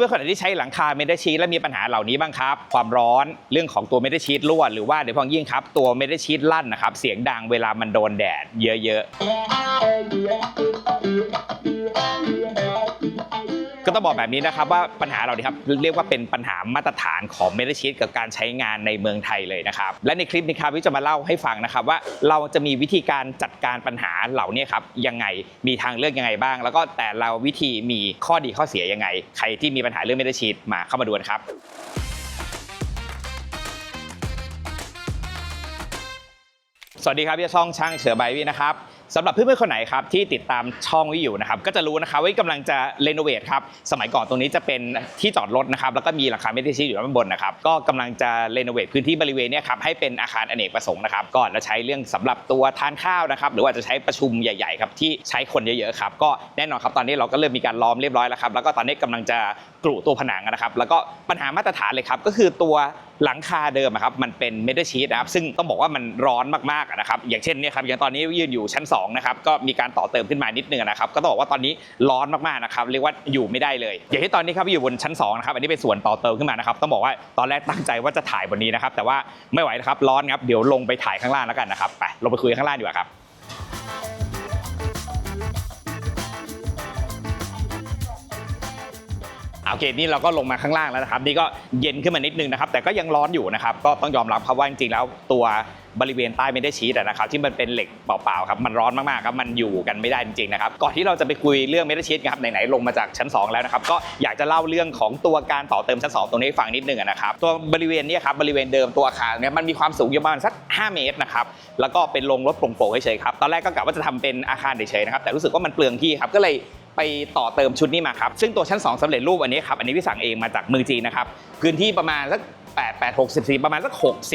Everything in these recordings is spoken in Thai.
พื่อนๆคนไหนที่ใช้หลังคาเมทัลชีตและมีปัญหาเหล่านี้บ้างครับ ความร้อนเรื่องของตัวเมทัลชีตรั่วหรือว่าเดี๋ยวพอยิ่งครับตัวเมทัลชีตลั่นนะครับเสียงดังเวลามันโดนแดดเยอะๆ ก็ต้องบอกแบบนี้นะครับว่าปัญหาเราเนี่ยครับเรียกว่าเป็นปัญหามาตรฐานของเมทัลชีตกับการใช้งานในเมืองไทยเลยนะครับและในคลิปนี้ครับวิจะมาเล่าให้ฟังนะครับว่าเราจะมีวิธีการจัดการปัญหาเหล่านี้ครับยังไงมีทางเลือกยังไงบ้าง แล้วก็แต่ละวิธีมีข้อดีข้อเสียยังไง ใครที่มีปัญหาเรื่องเมทัลชีตมาเข้ามาดูกันครับสวัสดีครับพี่ช่องช่างเฉือใบวินะครับ สำหรับเพื่อนๆคนไหนครับที่ติดตามช่องวิอยู่นะครับก็จะรู้นะครับว่ากำลังจะเรโนเวทครับสมัยก่อนตรงนี้จะเป็นที่จอดรถนะครับแล้วก็มีหลังคาเมทัลชีทอยู่ด้านบนนะครับก็กำลังจะเรโนเวทพื้นที่บริเวณนี้ครับให้เป็นอาคารอเนกประสงค์นะครับก็จะใช้เรื่องสำหรับตัวทานข้าวนะครับหรือว่าจะใช้ประชุมใหญ่ๆครับที่ใช้คนเยอะๆครับก็แน่นอนครับตอนนี้เราก็เริ่มมีการล้อมเรียบร้อยแล้วครับแล้วก็ตอนนี้กำลังจะกรุตัวผนังนะครับแล้วก็ปัญหามาตรฐานเลยครับก็คือตัว หลังคาเดิมอะครับมันเป็นเมทัลชีตนะครับซึ่งต้องบอกว่ามันร้อนมากๆนะครับอย่างเช่นเนี่ยครับอย่างตอนนี้ยืนอยู่ชั้น2นะครับก็มีการต่อเติมขึ้นมานิดนึงนะครับก็ต้องบอกว่าตอนนี้ร้อนมากๆนะครับเรียกว่าอยู่ไม่ได้เลย อย่างที่ตอนนี้ครับอยู่บนชั้น2นะครับอันนี้เป็นส่วนต่อเติมขึ้นมานะครับต้องบอกว่าตอนแรกตั้งใจว่าจะถ่ายบนนี้นะครับแต่ว่าไม่ไหวนะครับร้อนครับเดี๋ยวลงไปถ่ายข้างล่างแล้วกันนะครับไปลงไปคุยข้างล่างดีกว่าครับ โอเคนี่เราก็ลงมาข้างล่างแล้วนะครับ นี่ก็เย็นขึ้นมานิดนึงนะครับ แต่ก็ยังร้อนอยู่นะครับ ก็ต้องยอมรับครับว่าจริงๆแล้วตัวบริเวณใต้ไม่ได้ชี้แต่นะครับ ที่มันเป็นเหล็กเปล่าๆครับมันร้อนมากๆครับมันอยู่กันไม่ได้จริงๆนะครับก่อนที่เราจะไปคุยเรื่องเมทัลชีตครับไหนๆลงมาจากชั้น 2 แล้วนะครับก็อยากจะเล่าเรื่องของตัวการต่อเติมชั้น 2 ตรงนี้ให้ฟังนิดนึงนะครับตัวบริเวณนี้ครับบริเวณเดิมตัวอาคารเนี่ยมันมีความสูงประมาณสัก 5 เมตรนะครับแล้วก็เป็นลงรถโปร่งๆเฉยๆครับตอนแรกก็กะว่าจะทำเป็นอาคารเฉยๆนะครับแต่รู้สึกว่ามันเปลืองที่ครับก็เลย ไปต่อเติมชุดนี้มาครับ ซึ่งตัวชั้น 2สำเร็จรูปอันนี้ครับ อันนี้พี่สั่งเองมาจากเมืองจีนนะครับ พื้นที่ประมาณสัก8 8 64ประมาณสัก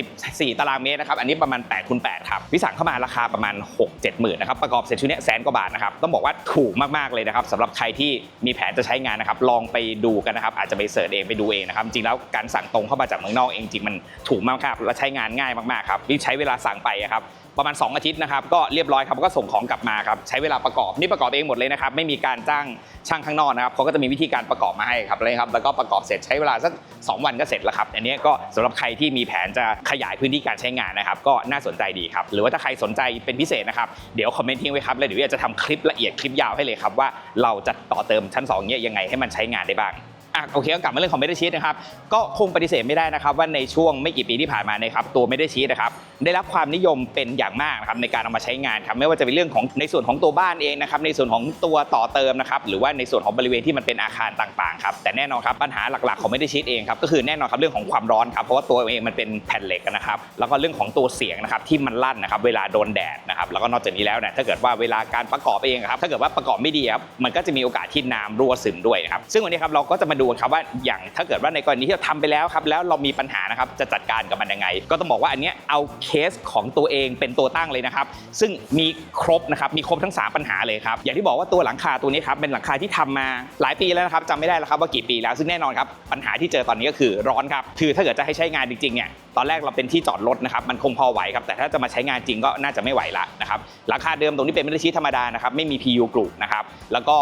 64 ตารางเมตรนะครับ อันนี้ประมาณ8คูณ8ครับพี่สั่งเข้ามาราคาประมาณ 6 7หมื่นนะครับ ประกอบเสร็จชุดนี้แสนกว่าบาทนะครับ ต้องบอกว่าถูกมาก ๆ เลยนะครับสำหรับใครที่มีแผนจะใช้งานนะครับ ลองไปดูกันนะครับ อาจจะไปเสิร์ชเองไปดูเองนะครับ จริงแล้วการสั่งตรงเข้ามาจากเมืองนอกเองจริงมันถูกมากครับ และใช้งานง่ายมากๆครับนี่ใช้เวลาสั่งไปอะครับ ประมาณ 2 อาทิตย์นะครับก็เรียบร้อยครับก็ส่งของกลับมาครับใช้เวลาประกอบนี่ประกอบเองหมดเลยนะครับไม่มีการจ้างช่างข้างนอกนะครับเขาก็จะมีวิธีการประกอบมาให้ครับเลยครับแล้วก็ประกอบเสร็จใช้เวลาสัก 2 วันก็เสร็จแล้วครับอันนี้ก็สำหรับใครที่มีแผนจะขยายพื้นที่การใช้งานนะครับก็น่าสนใจดีครับหรือว่าถ้าใครสนใจเป็นพิเศษนะครับเดี๋ยวคอมเมนต์ทิ้งไว้ครับแล้วเดี๋ยวจะทำคลิปละเอียดคลิปยาวให้เลยครับว่าเราจะต่อเติมชั้น2เนี่ยยังไงให้มันใช้งานได้บ้าง อะโอเคก็กลับมาเรื่องของเมทัลชีตนะครับก็คงปฏิเสธไม่ได้นะครับว่าในช่วงไม่กี่ปีที่ผ่านมานะครับตัวเมทัลชีตนะครับได้รับความนิยมเป็นอย่างมากนะครับในการเอามาใช้งานครับไม่ว่าจะเป็นเรื่องของในส่วนของตัวบ้านเองนะครับในส่วนของตัวต่อเติมนะครับหรือว่าในส่วนของบริเวณที่มันเป็นอาคารต่างๆครับแต่แน่นอนครับปัญหาหลักๆของเมทัลชีตเองครับก็คือแน่นอนครับเรื่องของความร้อนครับเพราะว่าตัวเองมันเป็นแผ่นเหล็กนะครับแล้วก็เรื่องของตัวเสียงนะครับที่มันลั่นนะครับเวลาโดนแดดนะครับแล้วก็นอกจากนี้แล้วเนี่ยถ้าเกิดว่าเวลาการประกอบเองครับถ้าเกิดว่าประกอบไม่ดีครับมันก็จะมีโอกาสที่น้ำรั่วซึมด้วยนะครับซึ่งวันนี้ครับเราก็จะมาดูครับว่าอย่างถ้าเกิดว่าในกรณีที่เราทำไปแล้วครับแล้วเรามีปัญหานะครับจะจัดการกับมันยังไง ก็ต้องบอกว่าอันเนี้ยเอาเคสของตัวเองเป็นตัวตั้งเลยนะครับ ซึ่งมีครบนะครับมีครบทั้ง 3 ปัญหาเลยครับอย่างที่บอกว่าตัวหลังคาตัวนี้ครับเป็นหลังคาที่ทำมาหลายปีแล้วนะครับจำไม่ได้แล้วครับว่ากี่ปีแล้วซึ่งแน่นอนครับปัญหาที่เจอตอนนี้ก็คือร้อนครับคือถ้าเกิดจะให้ใช้งานจริงๆเนี่ยตอนแรกเราเป็นที่จอดรถนะครับมันคงพอไหวครับแต่ถ้าจะมาใช้งานจริงก็น่าจะไม่ไหวละนะครับหลังคาเดิมตรงนี้เป็นไม่ได้ชีทธรรมดานะครับไม่มี PU กรุนะครับแล้วก็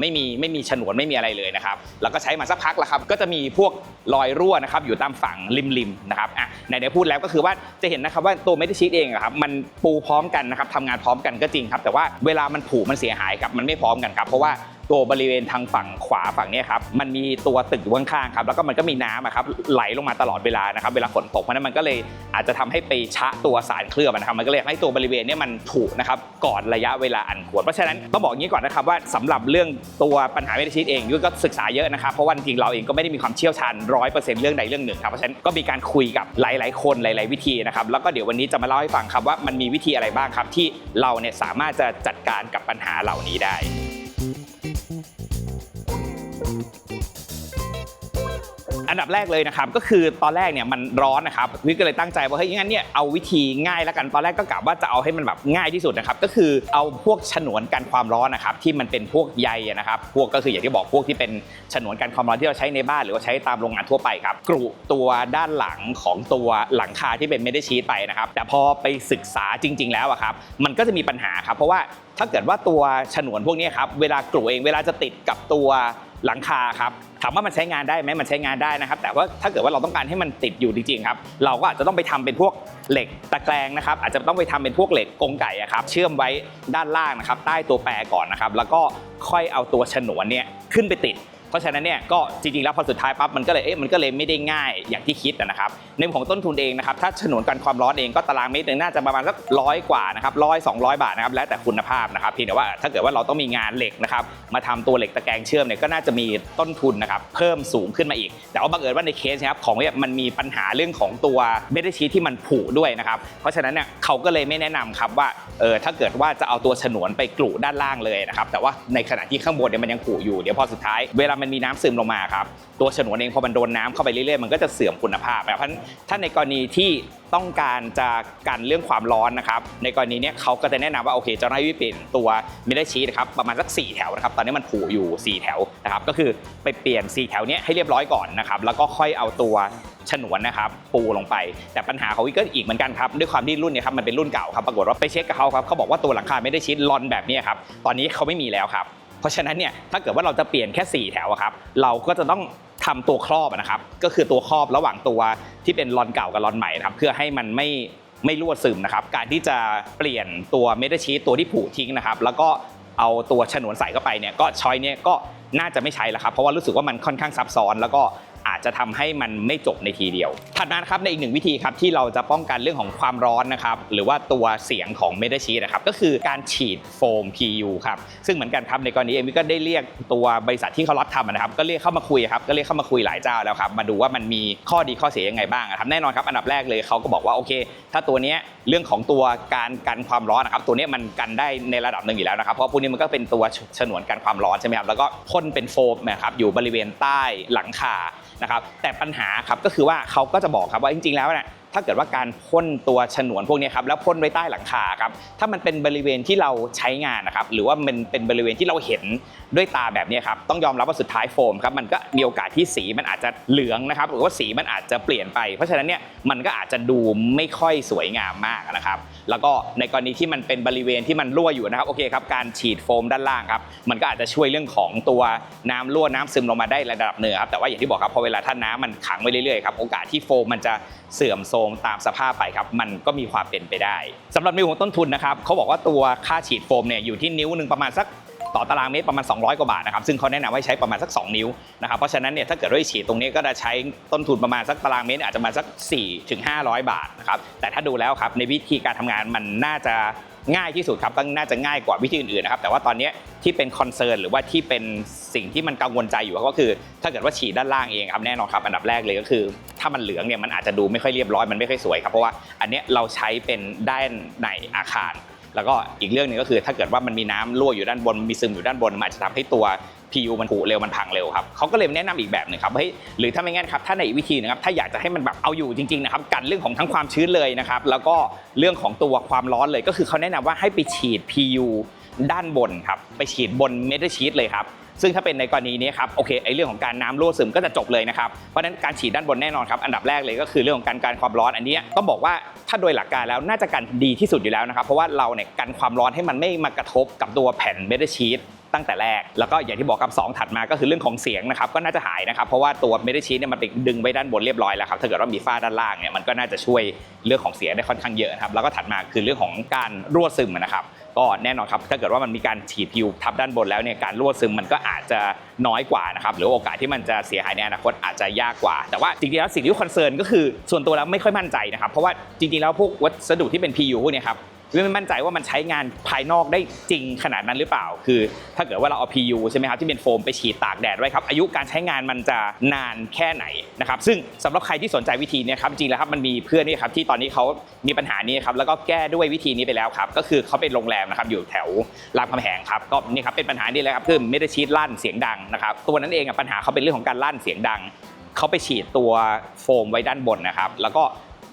ไม่มีไม่มีฉนวนไม่มีอะไรเลยนะครับแล้วก็ใช้มาสักพักแล้วครับก็จะมีพวกรอยรั่วนะครับอยู่ตามฝั่งริมๆนะครับอะไหนๆพูดแล้วก็คือว่าจะเห็นนะครับว่าตัวเมทัลชีตเองอะครับมันปูพร้อมกันนะครับทำงานพร้อมกันก็จริงครับแต่ว่าเวลามันผุมันเสียหายครับมันไม่พร้อมกันครับเพราะว่า ตัวบริเวณทางฝั่งขวาฝั่งนี้ครับมันมีตัวตึกอยู่ข้างๆครับแล้วก็มันก็มีน้ำครับไหลลงมาตลอดเวลานะครับเวลาฝนตกเพราะนั้นมันก็เลยอาจจะทำให้ไปชะตัวสารเคลือบนะครับมันก็เลยให้ตัวบริเวณนี้มันผุนะครับก่อนระยะเวลาอันควรเพราะฉะนั้นต้องบอกอย่างนี้ก่อนนะครับว่าสำหรับเรื่องตัวปัญหาเมทัลชีตเองยุ้ยก็ศึกษาเยอะนะครับเพราะว่าจริงเราเองก็ไม่ได้มีความเชี่ยวชาญร้อยเปอร์เซ็นต์เรื่องใดเรื่องหนึ่งครับเพราะฉะนั้นก็มีการคุยกับหลาย ๆ คนหลาย ๆ วิธีนะครับแล้วก็เดี๋ยววันนี้จะมาเล่าให้ฟังครับว่ามันมีวิธีอะไรบ้างครับที่เราเนี่ยสามารถจะจัดการกับปัญหาเหล่านี้ได้ อันดับแรกเลยนะครับก็คือตอนแรกเนี่ยมันร้อนนะครับวิก็เลยตั้งใจว่าเฮ้ยงั้นเนี่ยเอาวิธีง่ายแล้วกันตอนแรกก็กะว่าจะเอาให้มันแบบง่ายที่สุดนะครับก็คือเอาพวกฉนวนกันความร้อนนะครับที่มันเป็นพวกใยนะครับพวกก็คืออย่างที่บอกพวกที่เป็นฉนวนกันความร้อนที่เราใช้ในบ้านหรือว่าใช้ตามโรงงานทั่วไปครับกรุตัวด้านหลังของตัวหลังคาที่เป็นไม่ได้ชีตไปนะครับแต่พอไปศึกษาจริง ๆ แล้วอะครับมันก็จะมีปัญหาครับเพราะว่าถ้าเกิดว่าตัวฉนวนพวกนี้ครับเวลากรุเองเวลาจะติดกับตัวหลังคาครับ ถามว่ามันใช้งานได้ไหมมันใช้งานได้นะครับ แต่ว่าถ้าเกิดว่าเราต้องการให้มันติดอยู่จริงๆครับ เราก็อาจจะต้องไปทำเป็นพวกเหล็กตะแกรงนะครับ อาจจะต้องไปทำเป็นพวกเหล็กกงไก่อะครับ เชื่อมไว้ด้านล่างนะครับ ใต้ตัวแปรก่อนนะครับ แล้วก็ค่อยเอาตัวฉนวนเนี่ยขึ้นไปติด เพราะฉะนั้นเนี่ยก็จริงๆแล้วพอสุดท้ายปั๊บมันก็เลยเอ๊ะมันก็เลยไม่ได้ง่ายอย่างที่คิดนะครับในของต้นทุนเองนะครับถ้าฉนวนกันความร้อนเองก็ตารางเมตรหนึงน่าจะประมาณสักร้อยกว่านะครับร้อยสองร้อยบาทนะครับแล้วแต่คุณภาพนะครับเพียงแต่ว่าถ้าเกิดว่าเราต้องมีงานเหล็กนะครับมาทำตัวเหล็กตะแกรงเชื่อมเนี่ยก็น่าจะมีต้นทุนนะครับเพิ่มสูงขึ้นมาอีก แต่ว่าบังเอิญว่าในเคสนะครับของเนี่ยมันมีปัญหาเรื่องของตัวเมทัลชีทที่มันผุด้วยนะครับเพราะฉะนั้นเนี่ยเขาก็เลยไม่แนะนำครับว่าเออถ้าเกิดว่าจะเอาตัวฉนวนไปกลุด้านล่างเลยนะครับแต่ว่าในขณะที่ข้างบนเนี่ยมันยังผุอยู่เดี๋ยวพอสุดท้ายเวลามันมีน้ำซึมลงมาครับตัวฉนวนเองพอมันโดนน้ำเข้าไปเรื่อยๆมันก็จะเสื่อมคุณภาพนะเพราะฉะนั้นถ้าในกรณีที่ต้องการจะกันเรื่องความร้อนนะครับในกรณีนี้เขาก็จะแนะนำว่าโอเคจะให้วิปลี่ยนตัวมิดชีนะครับประมาณสัก 4 แถวนะครับตอนนี้มันผุอยู่ 4 แถวนะครับก็คือไปเปลี่ยน 4 แถวเนี้ยให้เรียบร้อยก่อนนะครับแล้วก็ค่อยเอาตัวฉนวนนะครับปูลงไป แต่ปัญหาของวิกก็อีกเหมือนกันครับด้วยความที่รุ่นเนี้ครับมันเป็นรุ่นเก่าครับปรากฏว่าไปเช็คกับเขาครับเขาบอกว่าตัวหลังคาไม่ได้ชิดลอนแบบนี้ครับตอนนี้เขาไม่มีแล้วครับ เพราะฉะนั้นเนี่ยถ้าเกิดว่าเราจะเปลี่ยนแค่ 4 แถวอะครับ เราก็จะต้องทำตัวครอบนะครับ ก็คือตัวครอบระหว่างตัวที่เป็นลอนเก่ากับลอนใหม่นะครับ เพื่อให้มันไม่ไม่รั่วซึมนะครับ การที่จะเปลี่ยนตัวเมทัลชีตตัวที่ผุทิ้งนะครับ แล้วก็เอาตัวฉนวนใส่เข้าไปเนี่ยก็ช้อยเนี่ยก็น่าจะไม่ใช้แล้วครับ เพราะว่ารู้สึกว่ามันค่อนข้างซับซ้อน แล้วก็ อาจจะทำให้มันไม่จบในทีเดียว ถัดมาครับในอีกหนึ่งวิธีครับที่เราจะป้องกันเรื่องของความร้อนนะครับหรือว่าตัวเสียงของเมทัลชีตนะครับก็คือการฉีดโฟม PU ครับซึ่งเหมือนกันครับในกรณีเอมิก็ได้เรียกตัวบริษัทที่เขารับทำนะครับก็เรียกเข้ามาคุยครับก็เรียกเข้ามาคุยหลายเจ้าแล้วครับมาดูว่ามันมีข้อดีข้อเสียยังไงบ้างครับแน่นอนครับอันดับแรกเลยเขาก็บอกว่าโอเค ถ้าตัวนี้เรื่องของตัวการกันความร้อนนะครับตัวนี้มันกันได้ในระดับหนึ่งอยู่แล้วนะครับเพราะพวกนี้มันก็เป็นตัวฉนวนกันความร้อนใช่ไหมครับแล้วก็พ่นเป็นโฟมนะครับอยู่บริเวณใต้หลังคานะครับแต่ปัญหาครับก็คือว่าเขาก็จะบอกครับว่าจริง ๆ แล้วเนี่ยถ้าเกิดว่าการพ่นตัวฉนวนพวกนี้ครับแล้วพ่นไว้ใต้หลังคาครับถ้ามันเป็นบริเวณที่เราใช้งานนะครับหรือว่ามันเป็นบริเวณที่เราเห็นด้วยตาแบบนี้ครับต้องยอมรับว่าสุดท้ายโฟมครับมันก็มีโอกาสที่สีมันอาจจะเหลืองนะครับหรือว่าสีมันอาจจะเปลี่ยนไป เพราะฉะนั้นเนี่ยมันก็อาจจะดูไม่ค่อยสวยงามมากนะครับ แล้วก็ในกรณีที่มันเป็นบริเวณที่มันรั่วอยู่นะครับโอเคครับการฉีดโฟมด้านล่างครับมันก็อาจจะช่วยเรื่องของตัวน้ำรั่วน้ำซึมลงมาได้ระดับหนึ่งครับแต่ว่าอย่างที่บอกครับพอเวลาท่าน้ำมันขังไว้เรื่อยๆครับโอกาสที่โฟมมันจะเสื่อมโทรมตามสภาพไปครับมันก็มีความเป็นไปได้สำหรับในวงต้นทุนนะครับเขาบอกว่าตัวค่าฉีดโฟมเนี่ยอยู่ที่นิ้วหนึ่งประมาณสัก ต่อตารางเมตรประมาณ 200 กว่าบาทนะครับซึ่งเขาแนะนำให้ใช้ประมาณสัก 2 นิ้วนะครับเพราะฉะนั้นเนี่ยถ้าเกิดว่าฉีดตรงนี้ก็จะใช้ต้นทุนประมาณสักตารางเมตรอาจจะมาสัก4ถึง500 บาทนะครับแต่ถ้าดูแล้วครับในวิธีการทำงานมันน่าจะง่ายที่สุดครับก็น่าจะง่ายกว่าวิธีอื่นๆนะครับแต่ว่าตอนนี้ที่เป็นคอนเซิร์นหรือว่าที่เป็นสิ่งที่มันกังวลใจอยู่ก็คือ ถ้าเกิดว่าฉีดด้านล่างเองครับแน่นอนครับอันดับแรกเลยก็คือ ถ้ามันเหลืองเนี่ยมันอาจจะดูไม่ค่อยเรียบร้อยมันไม่ค่อยสวยครับเพราะว่าอันเนี้ยเราใช้เป็นด้านในอาคาร แล้วก็อีกเรื่องหนึงก็คือถ้าเกิดว่ามันมีน้ำรั่วอยู่ด้านบนมีซึมอยู่ด้านบนมันอาจจะทำให้ตัว PU มันผุเร็วมันพังเร็วครับเขาก็เลยแนะนำอีกแบบหนึ่งครับเฮ้ยหรือถ้าไม่งั้นครับถ้าในอีกวิธีนะครับถ้าอยากจะให้มันแบบเอาอยู่จริงๆนะครับกันเรื่องของทั้งความชื้นเลยนะครับแล้วก็เรื่องของตัวความร้อนเลยก็คือเขาแนะนำว่าให้ไปฉีด PU ด้านบนครับไปฉีดบนเมทัลชีตเลยครับ ซึ่งถ้าเป็นในกรณีนี้ครับโอเคไอเรื่องของการน้ำรั่วซึมก็จะจบเลยนะครับเพราะฉะนั้นการฉีดด้านบนแน่นอนครับอันดับแรกเลยก็คือเรื่องของการการความร้อนอันนี้ต้องบอกว่าถ้าโดยหลักการแล้วน่าจะกันดีที่สุดอยู่แล้วนะครับเพราะว่าเราเนี่ยกันความร้อนให้มันไม่มากระทบกับตัวแผ่นเมทัลชีตตั้งแต่แรก แล้วก็อย่างที่บอกครับสองถัดมาก็คือเรื่องของเสียงนะครับก็น่าจะหายนะครับเพราะว่าตัวเมทัลชีตเนี่ยมันไปดึงไว้ด้านบนเรียบร้อยแล้วครับถ้าเกิดว่ามีฝ้าด้านล่างเนี่ยมันก็น่าจะช่วยเรื่องของเสียงได้ค่อนข้างเยอะครับแล้วก็ถัดมาคือเรื่องของการรั่วซึมนะครับ ก็แน่นอนครับถ้าเกิดว่ามันมีการฉีดพิวทับด้านบนแล้วเนี่ยการรั่วซึมมันก็อาจจะน้อยกว่านะครับหรือโอกาสที่มันจะเสียหายในอนาคตอาจจะยากกว่า แต่ว่าจริงๆแล้วสิ่งที่คอนเซิร์นก็คือส่วนตัวแล้วไม่ค่อยมั่นใจนะครับเพราะว่าจริงๆแล้วพวกวัสดุที่เป็น PU เนี่ยครับ ไม่มั่นใจว่ามันใช้งานภายนอกได้จริงขนาดนั้นหรือเปล่า คือถ้าเกิดว่าเราเอา PU ใช่ไหมครับที่เป็นโฟมไปฉีดตากแดดไว้ครับอายุการใช้งานมันจะนานแค่ไหนนะครับซึ่งสำหรับใครที่สนใจวิธีนี้ครับจริงๆแล้วครับมันมีเพื่อนนี่ครับที่ตอนนี้เขามีปัญหานี้ครับแล้วก็แก้ด้วยวิธีนี้ไปแล้วครับก็คือเขาเป็นโรงแรมนะครับอยู่แถวรามคำแหงครับก็นี่ครับเป็นปัญหานี้เลยครับคือไม่ได้ชีดลั่นเสียงดังนะครับตัวนั้นเองปัญหาเขาเป็นเรื่องของการลั่นเสียงดังเขาไปฉีดตัวโฟมไว้ด้านบนนะครับแล้วก็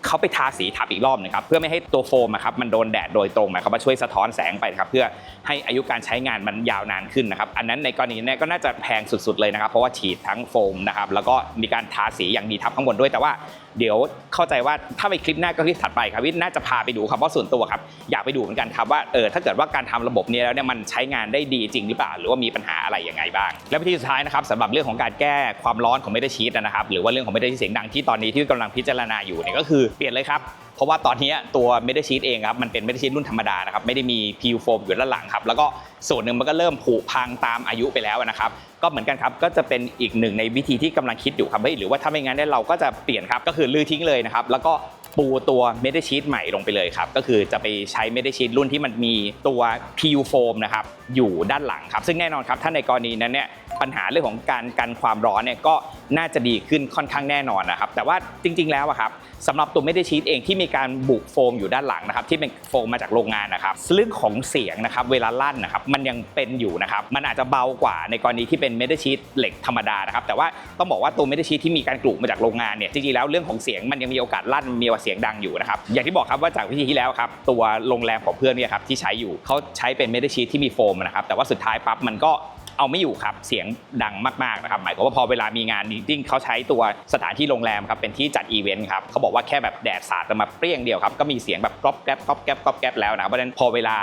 เขาไปทาสีทับอีกรอบนะครับเพื่อไม่ให้ตัวโฟมครับมันโดนแดดโดยตรงนะครับมาช่วยสะท้อนแสงไปครับเพื่อให้อายุการใช้งานมันยาวนานขึ้นนะครับอันนั้นในกรณีนี้ก็น่าจะแพงสุดๆเลยนะครับเพราะว่าฉีดทั้งโฟมนะครับแล้วก็มีการทาสีอย่างดีทับข้างบนด้วยแต่ว่า เดี๋ยวเข้าใจว่าถ้าไปคลิปหน้าก็คลิปถัดไปครับวิทย์น่าจะพาไปดูครับเพราะส่วนตัวครับอยากไปดูเหมือนกันครับว่าเออถ้าเกิดว่าการทำระบบนี้แล้วเนี่ยมันใช้งานได้ดีจริงหรือเปล่า หรือว่ามีปัญหาอะไรยังไงบ้าง และวิธีสุดท้ายนะครับสำหรับเรื่องของการแก้ความร้อนของเมเดชีตนะครับหรือว่าเรื่องของเมทัลชีตเสียงดังที่ตอนนี้ที่กำลังพิจารณาอยู่เนี่ยก็คือเปลี่ยนเลยครับ เพราะว่าตอนนี้ตัวเมทัลชีตเองครับมันเป็นเมทัลชีตรุ่นธรรมดานะครับไม่ได้มีพิวโฟมอยู่ด้านหลังครับแล้วก็ส่วนหนึ่งมันก็เริ่มผุพังตามอายุไปแล้วนะครับก็เหมือนกันครับก็จะเป็นอีกหนึ่งในวิธีที่กำลังคิดอยู่ครับหรือว่าถ้าไม่งั้นเนี่ยเราก็จะเปลี่ยนครับก็คือลื้อทิ้งเลยนะครับแล้วก็ปูตัวเมทัลชีตใหม่ลงไปเลยครับก็คือจะไปใช้เมทัลชีตรุ่นที่มันมีตัวพิวโฟมนะครับอยู่ด้านหลังครับซึ่งแน่นอนครับถ้าในกรณีนั้นเนี่ย ปัญหาเรื่องของการกันความร้อนเนี่ยก็น่าจะดีขึ้นค่อนข้างแน่นอนนะครับ แต่ว่าจริง ๆ แล้วอะครับสำหรับตัวเมทัลชีตเองที่มีการบุโฟมอยู่ด้านหลังนะครับที่เป็นโฟมมาจากโรงงานนะครับเรื่องของเสียงนะครับเวลาลั่นนะครับมันยังเป็นอยู่นะครับมันอาจจะเบากว่าในกรณีที่เป็นเมทัลชีตเหล็กธรรมดานะครับแต่ว่าต้องบอกว่าตัวเมทัลชีตที่มีการกลุ่มาจากโรงงานเนี่ยจริงๆแล้วเรื่องของเสียงมันยังมีโอกาสลั่นมีโอกาเสียงดังอยู่นะครับอย่างที่บอกครับว่าจากวิธีที่แล้วครับตัวโรงแรมของเพื่อนเนี่ยครับที่ใช้อยู่เขาใช้เป็นเมทัลชีตที่มีโฟมนะครับแต่ว่าสุดท้ายปั๊บมันก็ เอาไม่อยู่ครับเสียงดังมากๆนะครับหมายความว่าพอเวลามีงานจริงๆเขาใช้ตัวสถานที่โรงแรมครับเป็นที่จัดอีเวนต์ครับเขาบอกว่าแค่แบบแดดสาดมาเปรี้ยงเดียวครับก็มีเสียงแบบก๊อบแก๊บก๊อบแก๊บก๊อบแก๊บแล้วนะเพราะฉะนั้นพอเวลา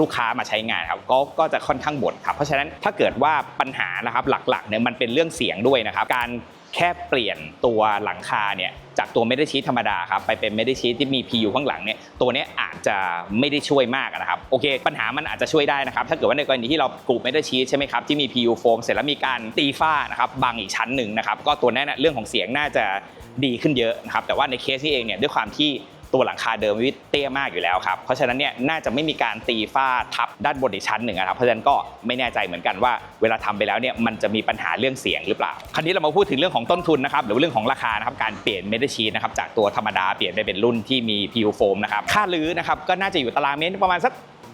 ลูกค้ามาใช้งานครับก็ก็จะค่อนข้างบ่นครับเพราะฉะนั้นถ้าเกิดว่าปัญหานะครับหลักๆเนี่ยมันเป็นเรื่องเสียงด้วยนะครับการแค่เปลี่ยนตัวหลังคาเนี่ย จากตัวเมทัลชีทธรรมดาครับไปเป็นเมทัลชีทที่มี PU ข้างหลังเนี่ยตัวนี้อาจจะไม่ได้ช่วยมากนะครับโอเค ปัญหามันอาจจะช่วยได้นะครับถ้าเกิดว่าในกรณีที่เรากลุ่มเมทัลชีทใช่ไหมครับที่มี PU โฟมเสร็จแล้วมีการตีฝ้านะครับบางอีกชั้นหนึ่งนะครับก็ตัวนั้นเรื่องของเสียงน่าจะดีขึ้นเยอะนะครับแต่ว่าในเคสนี้เองเนี่ยด้วยความที่ ตัวหลังคาเดิมวิเตี้ยมากอยู่แล้วครับ เพราะฉะนั้นเนี่ยน่าจะไม่มีการตีฝ้าทับด้านบนอีกชั้นหนึ่งนะครับ เพราะฉะนั้นก็ไม่แน่ใจเหมือนกันว่าเวลาทำไปแล้วเนี่ยมันจะมีปัญหาเรื่องเสียงหรือเปล่า คราวนี้เรามาพูดถึงเรื่องของต้นทุนนะครับหรือเรื่องของราคานะครับการเปลี่ยนเมทัลชีทนะครับจากตัวธรรมดาเปลี่ยนไปเป็นรุ่นที่มี PU โฟมนะครับค่ารื้อนะครับก็น่าจะอยู่ตารางเมตรประมาณสัก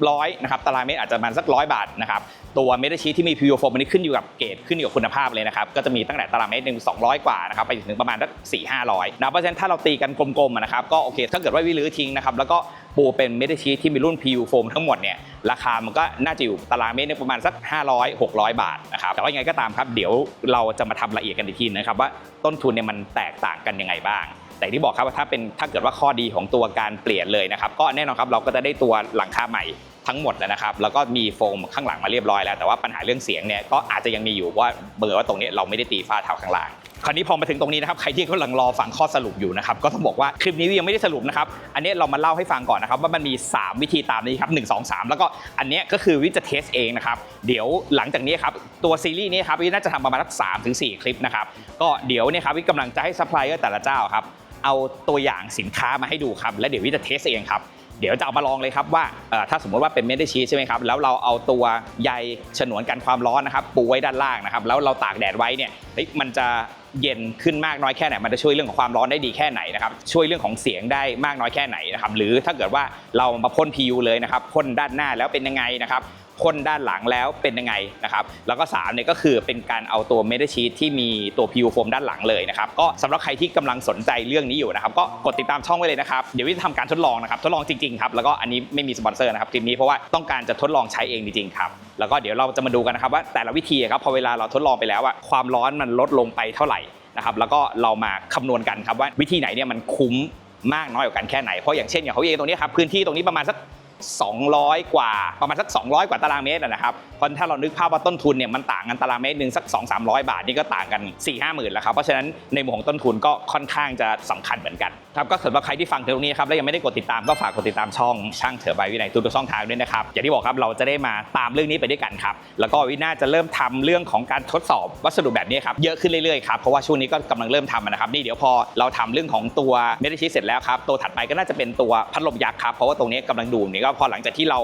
ร้อยนะครับตารางเมตรอาจจะประมาณสักร้อยบาทนะครับตัวเมทัลชีที่มี PU โฟมอันนี้ขึ้นอยู่กับเกรดขึ้นอยู่กับคุณภาพเลยนะครับก็จะมีตั้งแต่ตารางเมตรหนึ่งสองร้อยกว่านะครับไปถึงประมาณสักสี่ห้าร้อยนะเพราะฉะนั้นถ้าเราตีกันกลมๆนะครับก็โอเคถ้าเกิดว่าวิลื้อทิ้งนะครับแล้วก็ปูเป็นเมทัลชีที่มีรุ่น PU โฟมทั้งหมดเนี่ยราคามันก็น่าจะอยู่ตารางเมตรเนี่ยประมาณสัก 500 600 บาทนะครับแต่ว่ายังไงก็ตามครับเดี๋ยวเราจะมาทำละเอียดกันอีกทีนะครับว่าต้นทุนเนี่ยมันแตกต่างกันยังไงบ้าง แต่ที่บอกครับว่าถ้าเป็นถ้าเกิดว่าข้อดีของตัวการเปลี่ยนเลยนะครับ ก็แน่นอนครับเราก็จะได้ตัวหลังคาใหม่ทั้งหมดแล้วนะครับ แล้วก็มีโฟมข้างหลังมาเรียบร้อยแล้วแต่ว่าปัญหาเรื่องเสียงเนี่ยก็อาจจะยังมีอยู่ว่าเบอร์ว่าตรงนี้เราไม่ได้ตีฝ้าเท้าข้างล่างคราวนี้พอมาถึงตรงนี้นะครับใครที่กำลังรอฟังข้อสรุปอยู่นะครับก็ต้องบอกว่าคลิปนี้ยังไม่ได้สรุปนะครับอันนี้เรามาเล่าให้ฟังก่อนนะครับว่ามันมี 3 วิธีตามนี้ครับ1 2 3แล้วก็อันนี้ก็คือวิจะเทสเองนะครับเดี๋ยวหลังจากนี้ครับตัวซีรีส์นี้ครับวิน่าจะทำประมาณสักสามถึงสี่คลิปนะครับก็เดี๋ยวเนี่ยครับวิกำลังจะให้ซัพพลายเออร์แต่ละเจ้าครับ เอาตัวอย่างสินค้ามาให้ดูครับ และเดี๋ยววิจะเทสเองครับ เดี๋ยวจะเอามาลองเลยครับว่าถ้าสมมติว่าเป็นเมทัลชีสใช่ไหมครับ แล้วเราเอาตัวใยฉนวนกันความร้อนนะครับปูไว้ด้านล่างนะครับ แล้วเราตากแดดไว้เนี่ยเฮ้ยมันจะเย็นขึ้นมากน้อยแค่ไหน มันจะช่วยเรื่องของความร้อนได้ดีแค่ไหนนะครับ ช่วยเรื่องของเสียงได้มากน้อยแค่ไหนนะครับ หรือถ้าเกิดว่าเรามาพ่น PU เลยนะครับ พ่นด้านหน้าแล้วเป็นยังไงนะครับ พ่นด้านหลังแล้วเป็นยังไงนะครับแล้วก็3เนี่ยก็คือเป็นการเอาตัวเมทัลชีทที่มีตัวพิวโฟมด้านหลังเลยนะครับก็สำหรับใครที่กำลังสนใจเรื่องนี้อยู่นะครับก็กดติดตามช่องไว้เลยนะครับเดี๋ยววิจะทำการทดลองนะครับทดลองจริงๆครับแล้วก็อันนี้ไม่มีสปอนเซอร์นะครับคลิปนี้เพราะว่าต้องการจะทดลองใช้เองจริงๆครับแล้วก็เดี๋ยวเราจะมาดูกันนะครับว่าแต่ละวิธีครับพอเวลาเราทดลองไปแล้วอะความร้อนมันลดลงไปเท่าไหร่นะครับแล้วก็เรามาคำนวณกันครับว่าวิธีไหนเนี่ยมันคุ้มมากน้อยกว่ากันแค่ไหนเพราะอย่างเช่นอย่างเขาเองตรงนี้ครับพื้นที่ตรงนี้ประมาณสัก 200 กว่าประมาณสัก 200 กว่าตารางเมตรนะครับเพราะถ้าเรานึกภาพว่าต้นทุนเนี่ยมันต่างกันตารางเมตรหนึ่งสัก 2 3 0 0 บาทนี่ก็ต่างกัน 4 5หมื่นแล้วครับเพราะฉะนั้นในมุมของต้นทุนก็ค่อนข้างจะสำคัญเหมือนกันครับก็สำหรับใครที่ฟังถึงตรงนี้ครับแล้วยังไม่ได้กดติดตามก็ฝากกดติดตามช่องช่างเถอใบวินัยทุกช่องทางด้วยนะครับอย่างที่บอกครับเราจะได้มาตามเรื่องนี้ไปด้วยกันครับแล้วก็วิน่าจะเริ่มทำเรื่องของการทดสอบวัสดุแบบนี้ครับเยอะขึ้นเรื่อยๆครับเพราะว่าช่วงนี้ก็กำลังเริ่มทำนะครับนี่เดี๋ยวพอเราทำเรื่องของตัวเมทัลชีทเสร็จแล้วครับตัวถัดไปก็น่าจะเป็นตัวพัดลมยักษ์ครับเพราะว่าตรงนี้กำลังดูนี่ก็พอหลังจากที่เรา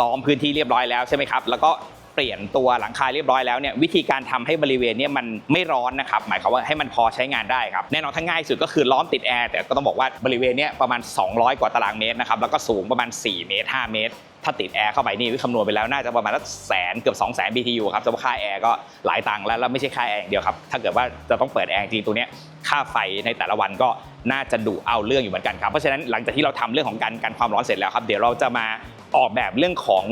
ล้อมพื้นที่เรียบร้อยแล้วใช่ไหมครับแล้วก็เปลี่ยนตัวหลังคาเรียบร้อยแล้วเนี่ยวิธีการทำให้บริเวณเนี้มันไม่ร้อนนะครับหมายความว่าให้มันพอใช้งานได้ครับแน่นอนทั้งง่ายสุดก็คือล้อมติดแอร์แต่ก็ต้องบอกว่าบริเวณเนี้ยประมาณ 200 กว่าตารางเมตรนะครับแล้วก็สูงประมาณ 4 เมตร 5 เมตรถ้าติดแอร์เข้าไปนี่วิคำนวณไปแล้วน่าจะประมาณสักแสนเกือบ2 0 0แสน BTU ครับสำค่าแอร์ก็หลายตังค์แล้วแล้วไม่ใช่ค่าแอร์อย่างเดียวครับถ้าเกิดว่าจะต้องเปิดแอร์จริงตัวเนี้ยค่าไฟในแต่ละวันก็ น่าจะดุเอาเรื่องอยู่เหมือนกันครับเพราะฉะนั้นหลังจากที่เราทำเรื่องของการกันความร้อนเสร็จแล้วครับเดี๋ยวเราจะมาออกแบบเรื่องของ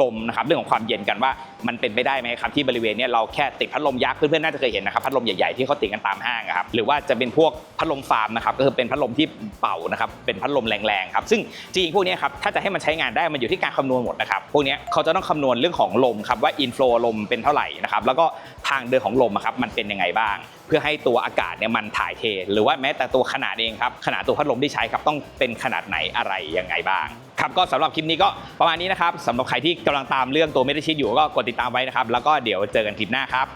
ลมนะครับเรื่องของความเย็นกันว่ามันเป็นไปได้ไหมครับที่บริเวณนี้เราแค่ติดพัดลมยักษ์เพื่อนๆน่าจะเคยเห็นนะครับพัดลมใหญ่ๆที่เขาติดกันตามห้างครับหรือว่าจะเป็นพวกพัดลมฟาร์มนะครับก็คือเป็นพัดลมที่เป่านะครับเป็นพัดลมแรงๆครับซึ่งจริงๆพวกนี้ครับถ้าจะให้มันใช้งานได้มันอยู่ที่การคำนวณหมดนะครับพวกนี้เขาจะต้องคำนวณเรื่องของลมครับว่าอินฟลูลมเป็นเท่าไหร่นะครับแล้วก็ทางเดินของลมครับมันเป็นยังไงบ้าง เพื่อให้ตัวอากาศเนี่ยมันถ่ายเท หรือว่าแม้แต่ตัวขนาดเองครับขนาดตัวพัดลมที่ใช้ครับต้องเป็นขนาดไหนอะไรยังไงบ้างครับก็สำหรับคลิปนี้ก็ประมาณนี้นะครับสำหรับใครที่กำลังตามเรื่องตัวเมดิชิตอยู่ก็กดติดตามไว้นะครับแล้วก็เดี๋ยวเจอกันคลิปหน้าครับ